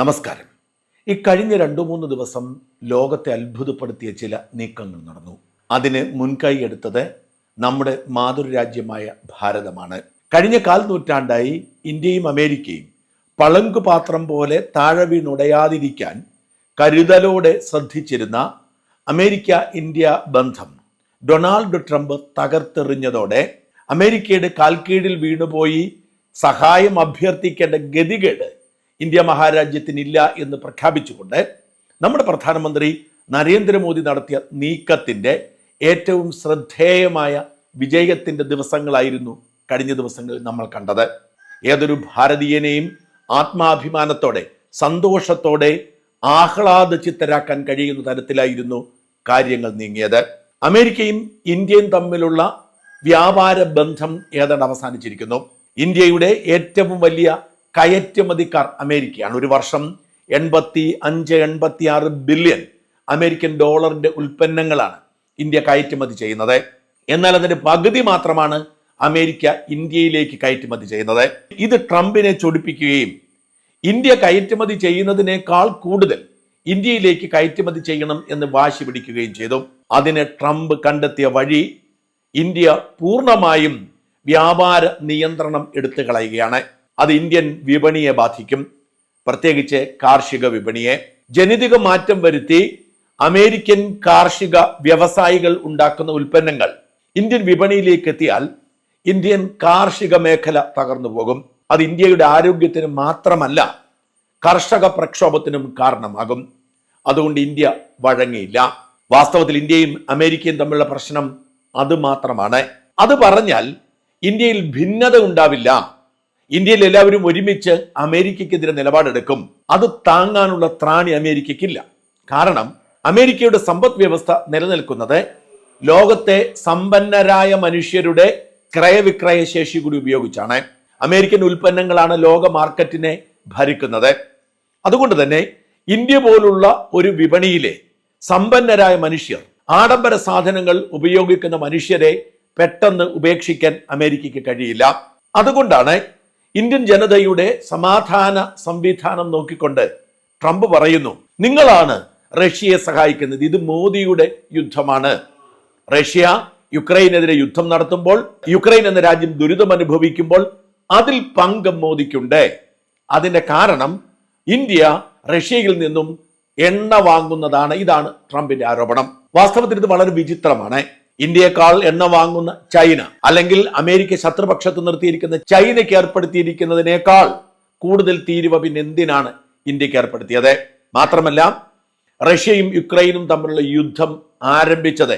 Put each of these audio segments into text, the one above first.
നമസ്കാരം. ഈ കഴിഞ്ഞ രണ്ടു മൂന്ന് ദിവസം ലോകത്തെ അത്ഭുതപ്പെടുത്തിയ ചില നീക്കങ്ങൾ നടന്നു. അതിന് മുൻകൈ എടുത്തത് നമ്മുടെ മാതൃരാജ്യമായ ഭാരതമാണ്. കഴിഞ്ഞ കാൽ നൂറ്റാണ്ടായി ഇന്ത്യയും അമേരിക്കയും പളങ്കുപാത്രം പോലെ താഴെ വീണുടയാതിരിക്കാൻ കരുതലോടെ ശ്രദ്ധിച്ചിരുന്ന അമേരിക്ക ഇന്ത്യ ബന്ധം ഡൊണാൾഡ് ട്രംപ് തകർത്തെറിഞ്ഞതോടെ അമേരിക്കയുടെ കാൽക്കീഴിൽ വീണുപോയി സഹായം അഭ്യർത്ഥിക്കേണ്ട ഗതികേട് ഇന്ത്യ മഹാരാജ്യത്തിനില്ല എന്ന് പ്രഖ്യാപിച്ചുകൊണ്ട് നമ്മുടെ പ്രധാനമന്ത്രി നരേന്ദ്രമോദി നടത്തിയ നീക്കത്തിന്റെ ഏറ്റവും ശ്രദ്ധേയമായ വിജയത്തിന്റെ ദിവസങ്ങളായിരുന്നു കഴിഞ്ഞ ദിവസങ്ങളിൽ നമ്മൾ കണ്ടത്. ഏതൊരു ഭാരതീയനെയും ആത്മാഭിമാനത്തോടെ സന്തോഷത്തോടെ ആഹ്ലാദചിത്തരാക്കാൻ കഴിയുന്ന തരത്തിലായിരുന്നു കാര്യങ്ങൾ നീങ്ങിയത്. അമേരിക്കയും ഇന്ത്യയും തമ്മിലുള്ള വ്യാപാര ബന്ധം ഏതാണ്ട് അവസാനിച്ചിരിക്കുന്നു. ഇന്ത്യയുടെ ഏറ്റവും വലിയ കയറ്റുമതിക്കാർ അമേരിക്കയാണ്. ഒരു വർഷം എൺപത്തി അഞ്ച് എൺപത്തി ആറ് ബില്യൺ അമേരിക്കൻ ഡോളറിന്റെ ഉൽപ്പന്നങ്ങളാണ് ഇന്ത്യ കയറ്റുമതി ചെയ്യുന്നത്. എന്നാൽ അതിന്റെ പകുതി മാത്രമാണ് അമേരിക്ക ഇന്ത്യയിലേക്ക് കയറ്റുമതി ചെയ്യുന്നത്. ഇത് ട്രംപിനെ ചൊടിപ്പിക്കുകയും ഇന്ത്യ കയറ്റുമതി ചെയ്യുന്നതിനേക്കാൾ കൂടുതൽ ഇന്ത്യയിലേക്ക് കയറ്റുമതി ചെയ്യണം എന്ന് വാശി പിടിക്കുകയും ചെയ്തു. അതിന് ട്രംപ് കണ്ടെത്തിയ വഴി ഇന്ത്യ പൂർണമായും വ്യാപാര നിയന്ത്രണം എടുത്തു കളയുകയാണ് അത് ഇന്ത്യൻ വിപണിയെ ബാധിക്കും. പ്രത്യേകിച്ച് കാർഷിക വിപണിയെ. ജനിതക മാറ്റം വരുത്തി അമേരിക്കൻ കാർഷിക വ്യവസായികൾ ഉണ്ടാക്കുന്ന ഉൽപ്പന്നങ്ങൾ ഇന്ത്യൻ വിപണിയിലേക്ക് എത്തിയാൽ ഇന്ത്യൻ കാർഷിക മേഖല തകർന്നു പോകും. അത് ഇന്ത്യയുടെ ആരോഗ്യത്തിന് മാത്രമല്ല കർഷക പ്രക്ഷോഭത്തിനും കാരണമാകും. അതുകൊണ്ട് ഇന്ത്യ വഴങ്ങിയില്ല. വാസ്തവത്തിൽ ഇന്ത്യയും അമേരിക്കയും തമ്മിലുള്ള പ്രശ്നം അത് മാത്രമാണ്. അത് പറഞ്ഞാൽ ഇന്ത്യയിൽ ഭിന്നത ഉണ്ടാവില്ല. ഇന്ത്യയിൽ എല്ലാവരും ഒരുമിച്ച് അമേരിക്കയ്ക്കെതിരെ നിലപാടെടുക്കും. അത് താങ്ങാനുള്ള ത്രാണി അമേരിക്കയ്ക്കില്ല കാരണം അമേരിക്കയുടെ സമ്പദ് വ്യവസ്ഥ നിലനിൽക്കുന്നത് ലോകത്തെ സമ്പന്നരായ മനുഷ്യരുടെ ക്രയവിക്രയ ശേഷി കൂടി ഉപയോഗിച്ചാണ്. അമേരിക്കൻ ഉൽപ്പന്നങ്ങളാണ് ലോക മാർക്കറ്റിനെ ഭരിക്കുന്നത്. അതുകൊണ്ട് തന്നെ ഇന്ത്യ പോലുള്ള ഒരു വിപണിയിലെ സമ്പന്നരായ മനുഷ്യർ ആഡംബര സാധനങ്ങൾ ഉപയോഗിക്കുന്ന മനുഷ്യരെ പെട്ടെന്ന് ഉപേക്ഷിക്കാൻ അമേരിക്കയ്ക്ക് കഴിയില്ല. അതുകൊണ്ടാണ് ഇന്ത്യൻ ജനതയുടെ സമാധാന സംവിധാനം നോക്കിക്കൊണ്ട് ട്രംപ് പറയുന്നു നിങ്ങളാണ് റഷ്യയെ സഹായിക്കുന്നത്. ഇത് മോദിയുടെ യുദ്ധമാണ്. റഷ്യ യുക്രൈനെതിരെ യുദ്ധം നടത്തുമ്പോൾ യുക്രൈൻ എന്ന രാജ്യം ദുരിതം അനുഭവിക്കുമ്പോൾ അതിൽ പങ്കം മോദിക്കുണ്ട്. അതിന്റെ കാരണം ഇന്ത്യ റഷ്യയിൽ നിന്നും എണ്ണ വാങ്ങുന്നതാണ്. ഇതാണ് ട്രംപിന്റെ ആരോപണം. വാസ്തവത്തിൽ ഇത് വളരെ വിചിത്രമാണ്. ഇന്ത്യയെക്കാൾ എണ്ണ വാങ്ങുന്ന ചൈന അല്ലെങ്കിൽ അമേരിക്ക ശത്രുപക്ഷത്ത് നിർത്തിയിരിക്കുന്ന ചൈനയ്ക്ക് ഏർപ്പെടുത്തിയിരിക്കുന്നതിനേക്കാൾ കൂടുതൽ തീരുവ പിന്നെ എന്തിനാണ് ഇന്ത്യയ്ക്ക് ഏർപ്പെടുത്തിയത്? മാത്രമല്ല റഷ്യയും യുക്രൈനും തമ്മിലുള്ള യുദ്ധം ആരംഭിച്ചത്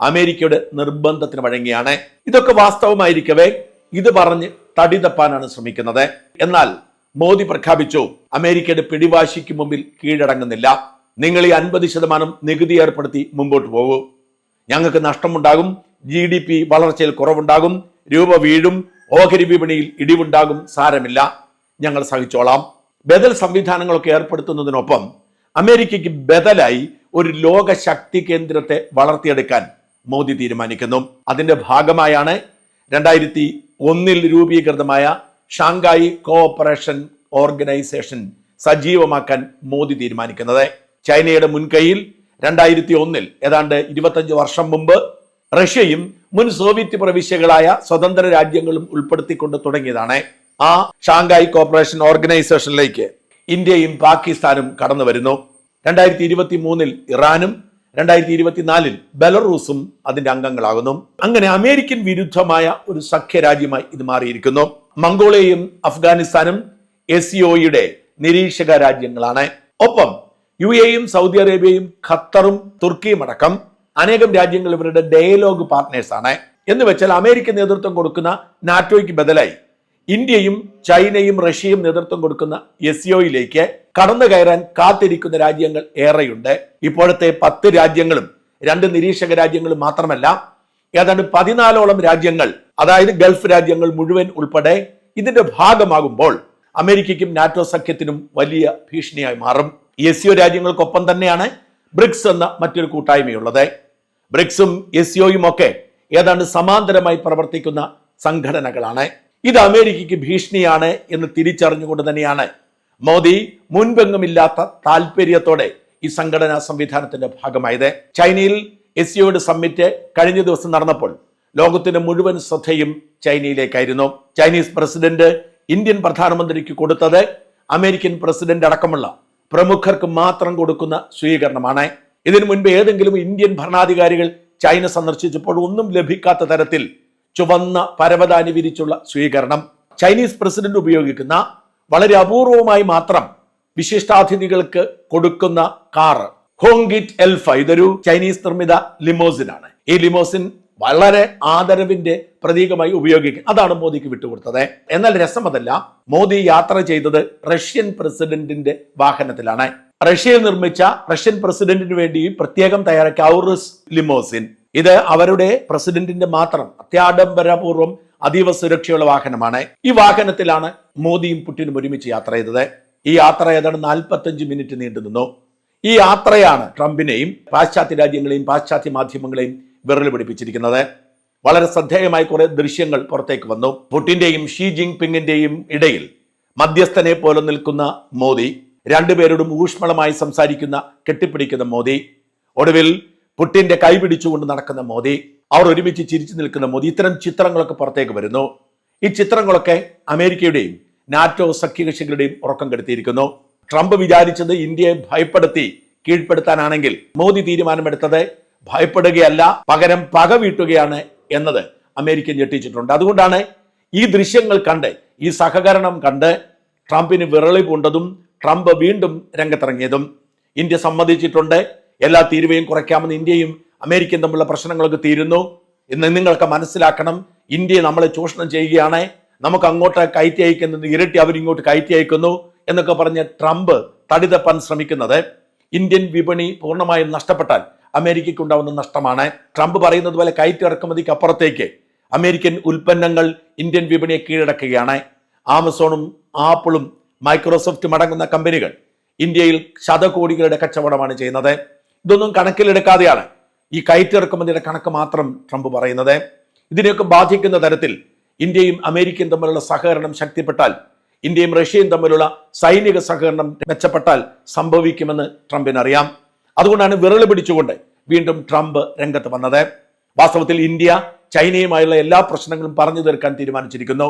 അമേരിക്കയുടെ നിർബന്ധത്തിന് വഴങ്ങിയാണ്. ഇതൊക്കെ വാസ്തവമായിരിക്കവേ ഇത് പറഞ്ഞ് തടി തപ്പാനാണ് ശ്രമിക്കുന്നത്. എന്നാൽ മോദി പ്രഖ്യാപിച്ചു അമേരിക്കയുടെ പിടിവാശിക്ക് മുമ്പിൽ കീഴടങ്ങുന്നില്ല. നിങ്ങൾ ഈ അൻപത് ശതമാനം നികുതി ഏർപ്പെടുത്തി മുമ്പോട്ട് പോകൂ. ഞങ്ങൾക്ക് നഷ്ടമുണ്ടാകും. ജി ഡി പി വളർച്ചയിൽ കുറവുണ്ടാകും. രൂപ വീഴും. ഓഹരി വിപണിയിൽ ഇടിവുണ്ടാകും. സാരമില്ല. ഞങ്ങൾ സഹിച്ചോളാം. ബദൽ സംവിധാനങ്ങളൊക്കെ ഏർപ്പെടുത്തുന്നതിനൊപ്പം അമേരിക്കയ്ക്ക് ബദലായി ഒരു ലോക ശക്തി കേന്ദ്രത്തെ വളർത്തിയെടുക്കാൻ മോദി തീരുമാനിക്കുന്നു. അതിന്റെ ഭാഗമായാണ് രണ്ടായിരത്തി ഒന്നിൽ രൂപീകൃതമായ ഷാങ്കായി കോഓപ്പറേഷൻ ഓർഗനൈസേഷൻ സജീവമാക്കാൻ മോദി തീരുമാനിക്കുന്നത്. ചൈനയുടെ മുൻകൈയിൽ രണ്ടായിരത്തി ഒന്നിൽ ഏതാണ്ട് ഇരുപത്തഞ്ച് വർഷം മുമ്പ് റഷ്യയും മുൻ സോവിയറ്റ് പ്രവിശ്യകളായ സ്വതന്ത്ര രാജ്യങ്ങളും ഉൾപ്പെടുത്തിക്കൊണ്ട് തുടങ്ങിയതാണ്. ആ ഷാങ്കായ് കോർപ്പറേഷൻ ഓർഗനൈസേഷനിലേക്ക് ഇന്ത്യയും പാകിസ്ഥാനും കടന്നു വരുന്നു. രണ്ടായിരത്തി ഇരുപത്തി മൂന്നിൽ ഇറാനും രണ്ടായിരത്തി ഇരുപത്തിനാലിൽ ബെലറൂസും അതിന്റെ അംഗങ്ങളാകുന്നു. അങ്ങനെ അമേരിക്കൻ വിരുദ്ധമായ ഒരു സഖ്യ രാജ്യമായി ഇത് മാറിയിരിക്കുന്നു. മംഗോളിയയും അഫ്ഗാനിസ്ഥാനും എസ് സിഒയുടെ നിരീക്ഷക രാജ്യങ്ങളാണ്. ഒപ്പം യു എയും സൗദി അറേബ്യയും ഖത്തറും തുർക്കിയും അടക്കം അനേകം രാജ്യങ്ങൾ ഇവരുടെ ഡയലോഗ് പാർട്ട്നേഴ്സാണ്. എന്ന് വെച്ചാൽ അമേരിക്ക നേതൃത്വം കൊടുക്കുന്ന നാറ്റോയ്ക്ക് ബദലായി. ഇന്ത്യയും ചൈനയും റഷ്യയും നേതൃത്വം കൊടുക്കുന്ന എസ്ഇഒയിലേക്ക് കടന്നു കയറാൻ കാത്തിരിക്കുന്ന രാജ്യങ്ങൾ ഏറെയുണ്ട്. ഇപ്പോഴത്തെ പത്ത് രാജ്യങ്ങളും രണ്ട് നിരീക്ഷക രാജ്യങ്ങളും മാത്രമല്ല ഏതാണ്ട് പതിനാലോളം രാജ്യങ്ങൾ അതായത് ഗൾഫ് രാജ്യങ്ങൾ മുഴുവൻ ഉൾപ്പെടെ ഇതിന്റെ ഭാഗമാകുമ്പോൾ അമേരിക്കയ്ക്കും നാറ്റോ സഖ്യത്തിനും വലിയ ഭീഷണിയായി മാറും. എസ് സിഒ രാജ്യങ്ങൾക്കൊപ്പം തന്നെയാണ് ബ്രിക്സ് എന്ന മറ്റൊരു കൂട്ടായ്മയുള്ളത്. ബ്രിക്സും എസ് സിഒയും ഒക്കെ ഏതാണ്ട് സമാന്തരമായി പ്രവർത്തിക്കുന്ന സംഘടനകളാണ്. ഇത് അമേരിക്കയ്ക്ക് ഭീഷണിയാണ് എന്ന് തിരിച്ചറിഞ്ഞുകൊണ്ട് തന്നെയാണ് മോദി മുൻപെങ്ങുമില്ലാത്ത താല്പര്യത്തോടെ ഈ സംഘടനാ സംവിധാനത്തിന്റെ ഭാഗമായത്. ചൈനയിൽ എസ് സമ്മിറ്റ് കഴിഞ്ഞ ദിവസം നടന്നപ്പോൾ ലോകത്തിന്റെ മുഴുവൻ ശ്രദ്ധയും ചൈനയിലേക്കായിരുന്നു. ചൈനീസ് പ്രസിഡന്റ് ഇന്ത്യൻ പ്രധാനമന്ത്രിക്ക് കൊടുത്തത് അമേരിക്കൻ പ്രസിഡന്റ് അടക്കമുള്ള പ്രമുഖർക്ക് മാത്രം കൊടുക്കുന്ന സ്വീകരണമാണ്. ഇതിനു മുൻപ് ഏതെങ്കിലും ഇന്ത്യൻ ഭരണാധികാരികൾ ചൈന സന്ദർശിച്ചപ്പോൾ ഒന്നും ലഭിക്കാത്ത തരത്തിൽ ചുവന്ന പരവതാനി വിരിച്ചുള്ള സ്വീകരണം. ചൈനീസ് പ്രസിഡന്റ് ഉപയോഗിക്കുന്ന വളരെ അപൂർവമായി മാത്രം വിശിഷ്ടാതിഥികൾക്ക് കൊടുക്കുന്ന കാർ ഹോങ്കിറ്റ് എൽഫ ഇതൊരു ചൈനീസ് നിർമ്മിത ലിമോസിൻ ആണ് ഈ ലിമോസിൻ വളരെ ആദരവിന്റെ പ്രതീകമായി ഉപയോഗിക്കും. അതാണ് മോദിക്ക് വിട്ടുകൊടുത്തത്. എന്നാൽ രസം അതല്ല മോദി യാത്ര ചെയ്തത് റഷ്യൻ പ്രസിഡന്റിന്റെ വാഹനത്തിലാണ്. റഷ്യയിൽ നിർമ്മിച്ച റഷ്യൻ പ്രസിഡന്റിന് വേണ്ടി പ്രത്യേകം തയ്യാറാക്കിയ ഔറിസ് ലിമോസിൻ. ഇത് അവരുടെ പ്രസിഡന്റിന്റെ മാത്രം അത്യാഡംബരപൂർവം അതീവ സുരക്ഷയുള്ള വാഹനമാണ്. ഈ വാഹനത്തിലാണ് മോദിയും പുട്ടിനും ഒരുമിച്ച് യാത്ര ചെയ്തത്. ഈ യാത്ര ഏതാണ് നാൽപ്പത്തഞ്ച് മിനിറ്റ് നീണ്ടു നിന്നു ഈ യാത്രയാണ് ട്രംപിനെയും പാശ്ചാത്യ രാജ്യങ്ങളെയും പാശ്ചാത്യ മാധ്യമങ്ങളെയും വിറൽ പിടിപ്പിച്ചിരിക്കുന്നത്. വളരെ ശ്രദ്ധേയമായ കുറെ ദൃശ്യങ്ങൾ പുറത്തേക്ക് വന്നു. പുട്ടിന്റെയും ഷീ ജിങ് പിങ്ങിന്റെയും ഇടയിൽ മധ്യസ്ഥനെ പോലെ നിൽക്കുന്ന മോദി രണ്ടുപേരോടും ഊഷ്മളമായി സംസാരിക്കുന്ന കെട്ടിപ്പിടിക്കുന്ന മോദി ഒടുവിൽ പുട്ടിന്റെ കൈ പിടിച്ചുകൊണ്ട് നടക്കുന്ന മോദി അവർ ഒരുമിച്ച് ചിരിച്ചു നിൽക്കുന്ന മോദി. ഇത്തരം ചിത്രങ്ങളൊക്കെ പുറത്തേക്ക് വരുന്നു. ഈ ചിത്രങ്ങളൊക്കെ അമേരിക്കയുടെയും നാറ്റോ സഖ്യകക്ഷികളുടെയും ഉറക്കം കെടുത്തിയിരിക്കുന്നു. ട്രംപ് വിചാരിച്ചത് ഇന്ത്യയെ ഭയപ്പെടുത്തി കീഴ്പ്പെടുത്താനാണെങ്കിൽ മോദി തീരുമാനമെടുത്തത് ഭയപ്പെടുകയല്ല പകരം പക വീട്ടുകയാണ് എന്നത് അമേരിക്ക ഞെട്ടിച്ചിട്ടുണ്ട്. അതുകൊണ്ടാണ് ഈ ദൃശ്യങ്ങൾ കണ്ട് ഈ സഹകരണം കണ്ട് ട്രംപിന് വിറളി പൂണ്ടതും ട്രംപ് വീണ്ടും രംഗത്തിറങ്ങിയതും. ഇന്ത്യ സമ്മതിച്ചിട്ടുണ്ട് എല്ലാ തീരുവയും കുറയ്ക്കാമെന്ന് ഇന്ത്യയും അമേരിക്കയും തമ്മിലുള്ള പ്രശ്നങ്ങളൊക്കെ തീരുന്നു. എന്ന് നിങ്ങൾക്ക് മനസ്സിലാക്കണം ഇന്ത്യയെ നമ്മളെ ചൂഷണം ചെയ്യുകയാണ് നമുക്ക് അങ്ങോട്ട് കയറ്റി അയക്കുന്നത് ഇരട്ടി അവരിങ്ങോട്ട് കയറ്റി അയക്കുന്നു എന്നൊക്കെ പറഞ്ഞ് ട്രംപ് തടിതപ്പാൻ ശ്രമിക്കുന്നത്. ഇന്ത്യൻ വിപണി പൂർണമായും നഷ്ടപ്പെട്ടാൽ അമേരിക്കയ്ക്ക് ഉണ്ടാവുന്ന നഷ്ടമാണ്. ട്രംപ് പറയുന്നത് പോലെ കയറ്റി ഇറക്കുമതിക്ക് അപ്പുറത്തേക്ക് അമേരിക്കൻ ഉൽപ്പന്നങ്ങൾ ഇന്ത്യൻ വിപണിയെ കീഴടക്കുകയാണ്. ആമസോണും ആപ്പിളും മൈക്രോസോഫ്റ്റും അടങ്ങുന്ന കമ്പനികൾ ഇന്ത്യയിൽ ശതകോടികളുടെ കച്ചവടമാണ് ചെയ്യുന്നത്. ഇതൊന്നും കണക്കിലെടുക്കാതെയാണ് ഈ കയറ്റി ഇറക്കുമതിയുടെ കണക്ക് മാത്രം ട്രംപ് പറയുന്നത്. ഇതിനെയൊക്കെ ബാധിക്കുന്ന തരത്തിൽ ഇന്ത്യയും അമേരിക്കയും തമ്മിലുള്ള സഹകരണം ശക്തിപ്പെട്ടാൽ ഇന്ത്യയും റഷ്യയും തമ്മിലുള്ള സൈനിക സഹകരണം മെച്ചപ്പെട്ടാൽ സംഭവിക്കുമെന്ന് ട്രംപിന് അറിയാം അതുകൊണ്ടാണ് വിരൽ പിടിച്ചുകൊണ്ട് വീണ്ടും ട്രംപ് രംഗത്ത് വന്നത്. വാസ്തവത്തിൽ ഇന്ത്യ ചൈനയുമായുള്ള എല്ലാ പ്രശ്നങ്ങളും പറഞ്ഞു തീർക്കാൻ തീരുമാനിച്ചിരിക്കുന്നു.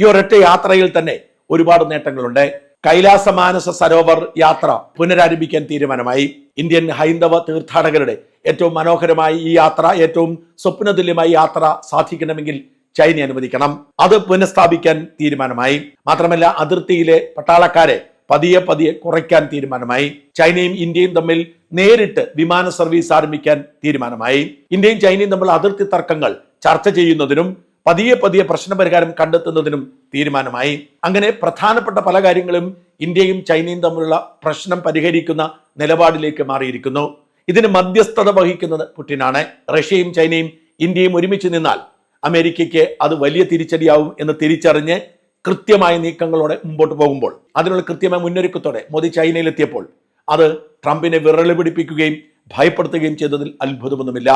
ഈ ഒരൊറ്റ യാത്രയിൽ തന്നെ ഒരുപാട് നേട്ടങ്ങളുണ്ട്. കൈലാസ മാനസ സരോവർ യാത്ര പുനരാരംഭിക്കാൻ തീരുമാനമായി. ഇന്ത്യൻ ഹൈന്ദവ തീർത്ഥാടകരുടെ ഏറ്റവും മനോഹരമായി ഈ യാത്ര ഏറ്റവും സ്വപ്നതുല്യമായി യാത്ര സാധിക്കണമെങ്കിൽ ചൈന അനുവദിക്കണം. അത് പുനഃസ്ഥാപിക്കാൻ തീരുമാനമായി. മാത്രമല്ല അതിർത്തിയിലെ പട്ടാളക്കാരെ പതിയെ പതിയെ കുറയ്ക്കാൻ തീരുമാനമായി. ചൈനയും ഇന്ത്യയും തമ്മിൽ നേരിട്ട് വിമാന സർവീസ് ആരംഭിക്കാൻ തീരുമാനമായി. ഇന്ത്യയും ചൈനയും തമ്മിൽ അതിർത്തി തർക്കങ്ങൾ ചർച്ച ചെയ്യുന്നതിനും പതിയെ പതിയെ പ്രശ്നപരിഹാരം കണ്ടെത്തുന്നതിനും തീരുമാനമായി. അങ്ങനെ പ്രധാനപ്പെട്ട പല കാര്യങ്ങളും ഇന്ത്യയും ചൈനയും തമ്മിലുള്ള പ്രശ്നം പരിഹരിക്കുന്ന നിലപാടിലേക്ക് മാറിയിരിക്കുന്നു. ഇതിന് മധ്യസ്ഥത വഹിക്കുന്നത് പുടിനാണ്. റഷ്യയും ചൈനയും ഇന്ത്യയും ഒരുമിച്ച് നിന്നാൽ അമേരിക്കയ്ക്ക് അത് വലിയ തിരിച്ചടിയാവും എന്ന് തിരിച്ചറിഞ്ഞ് കൃത്യമായ നീക്കങ്ങളോടെ മുമ്പോട്ട് പോകുമ്പോൾ അതിനുള്ള കൃത്യമായ മുന്നൊരുക്കത്തോടെ മോദി ചൈനയിലെത്തിയപ്പോൾ അത് ട്രംപിനെ വിറളി പിടിപ്പിക്കുകയും ഭയപ്പെടുത്തുകയും ചെയ്തതിൽ അത്ഭുതമൊന്നുമില്ല.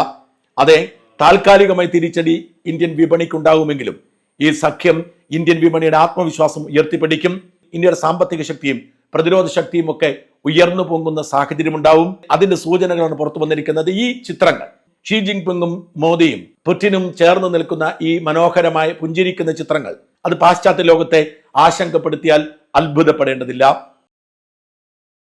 അതെ താൽക്കാലികമായി തിരിച്ചടി ഇന്ത്യൻ വിപണിക്കുണ്ടാകുമെങ്കിലും ഈ സഖ്യം ഇന്ത്യൻ വിപണിയുടെ ആത്മവിശ്വാസം ഉയർത്തിപ്പിടിക്കും. ഇന്ത്യയുടെ സാമ്പത്തിക ശക്തിയും പ്രതിരോധ ശക്തിയും ഒക്കെ ഉയർന്നു പൊങ്ങുന്ന സാഹചര്യമുണ്ടാവും. അതിന്റെ സൂചനകളാണ് പുറത്തു വന്നിരിക്കുന്നത്. ഈ ചിത്രങ്ങൾ ഷീ ജിൻപിങ്ങും മോദിയും പുറ്റിനും ചേർന്ന് നിൽക്കുന്ന ഈ മനോഹരമായ പുഞ്ചിരിക്കുന്ന ചിത്രങ്ങൾ അത് പാശ്ചാത്യ ലോകത്തെ ആശങ്കപ്പെടുത്തിയാൽ അത്ഭുതപ്പെടേണ്ടതില്ല.